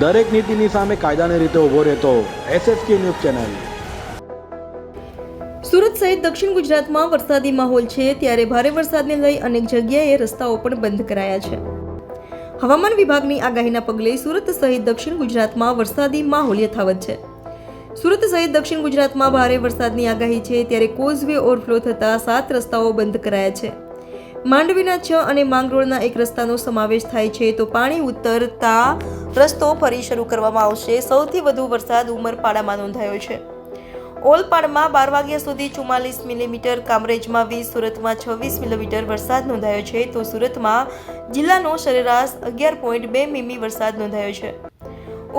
દરેક નીતિની સામે કાયદાની રીતે ઊભો રહેતો એસએસકે ન્યૂઝ ચેનલ. સુરત સહિત દક્ષિણ ગુજરાતમાં વરસાદી માહોલ છે, ત્યારે ભારે વરસાદને લઈ અનેક જગ્યાએ રસ્તાઓ પણ બંધ કરાયા છે. હવામાન વિભાગની આગાહીના પગલે સુરત સહિત દક્ષિણ ગુજરાતમાં વરસાદી માહોલ યથાવત છે. સુરત સહિત દક્ષિણ ગુજરાતમાં ભારે વરસાદની આગાહી છે, ત્યારે કોઝવે ઓવરફ્લો થતાં સાત રસ્તાઓ બંધ કરાયા છે. માંડવીના છ અને માંગરોળના એક રસ્તાનો સમાવેશ થાય છે. તો પાણી ઉતરતા રસ્તો ફરી શરૂ કરવામાં આવશે. સૌથી વધુ વરસાદ ઉમરપાડામાં નોંધાયો છે. ઓલપાડમાં બાર વાગ્યા સુધી ચુમ્માલીસ મિલીમીટર, કામરેજમાં વીસ, સુરતમાં છવ્વીસ મિલીમીટર વરસાદ નોંધાયો છે. તો સુરતમાં જિલ્લાનો સરેરાશ અગિયાર પોઈન્ટ બે મીમી વરસાદ નોંધાયો છે.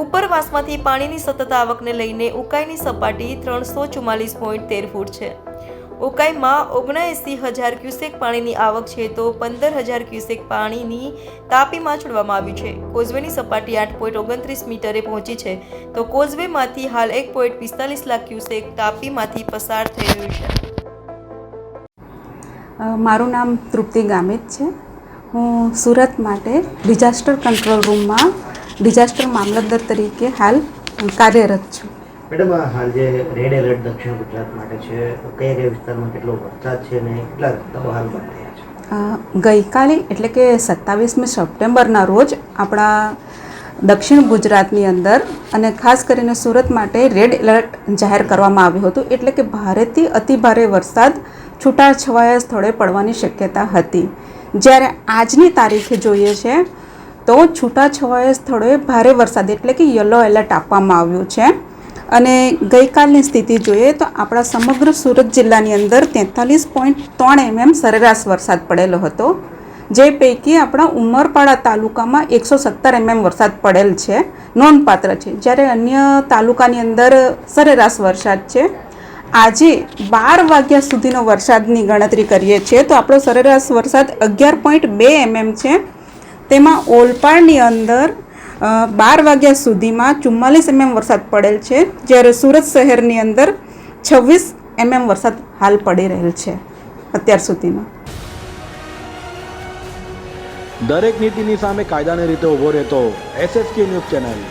ઉપરવાસમાંથી પાણીની સતત આવકને લઈને ઉકાઈની સપાટી ત્રણસો ચુમ્માલીસ પોઈન્ટ તેર ફૂટ છે. ઉકાઈમાં ઓગણએંસી હજાર ક્યુસેક પાણીની આવક છે તો પંદર હજાર ક્યુસેક પાણીની તાપીમાં છોડવામાં આવ્યું છે. કોઝવેની સપાટી આઠ પોઈન્ટ ઓગણત્રીસ મીટરે પહોંચી છે તો કોઝવેમાંથી હાલ એક પોઈન્ટ પિસ્તાલીસ લાખ ક્યુસેક તાપીમાંથી પસાર થઈ રહ્યું છે. મારું નામ તૃપ્તિ ગામિત છે. હું સુરત માટે ડિઝાસ્ટર કંટ્રોલ રૂમમાં ડિઝાસ્ટર મામલતદાર તરીકે હાલ કાર્યરત છું. મેડમ હાલ જે રેડ એલર્ટ દક્ષિણ ગુજરાત માટે છે કયા કયા વિસ્તારમાં કેટલો વરસાદ છે અને કેટલા રસ્તાઓ હાલ બંધ થયા છે? ગઈકાલે એટલે કે સત્તાવીસમી સપ્ટેમ્બરના રોજ આપણા દક્ષિણ ગુજરાતની અંદર અને ખાસ કરીને સુરત માટે રેડ એલર્ટ જાહેર કરવામાં આવ્યું હતું. એટલે કે ભારેથી અતિભારે વરસાદ છૂટાછવાયા સ્થળે પડવાની શક્યતા હતી. જ્યારે આજની તારીખે જોઈએ છે, તો છૂટાછવાયા સ્થળોએ ભારે વરસાદ એટલે કે યલો એલર્ટ આપવામાં આવ્યું છે. અને ગઈકાલની સ્થિતિ જોઈએ તો આપણા સમગ્ર સુરત જિલ્લાની અંદર તેતાલીસ પોઈન્ટ ત્રણ એમએમ સરેરાશ વરસાદ પડેલો હતો. જે પૈકી આપણા ઉમરપાડા તાલુકામાં એકસો સત્તર એમએમ વરસાદ પડેલ છે. નોંધપાત્ર છે. જ્યારે અન્ય તાલુકાની અંદર સરેરાશ વરસાદ છે. આજે બાર વાગ્યા સુધીનો વરસાદની ગણતરી કરીએ છીએ તો આપણો સરેરાશ વરસાદ અગિયાર પોઈન્ટ બે એમએમ છે. તેમાં ઓલપાડની અંદર બાર વાગ્યા સુધીમાં ચુમ્માલીસ એમએમ વરસાદ પડેલ છે, જ્યારે સુરત શહેરની અંદર છવ્વીસ એમએમ વરસાદ હાલ પડી રહેલ છે, અત્યાર સુધીમાં. દરેક નીતિની સામે કાયદાની રીતે ઊભો રહેતો એસએસકે ન્યૂઝ ચેનલ.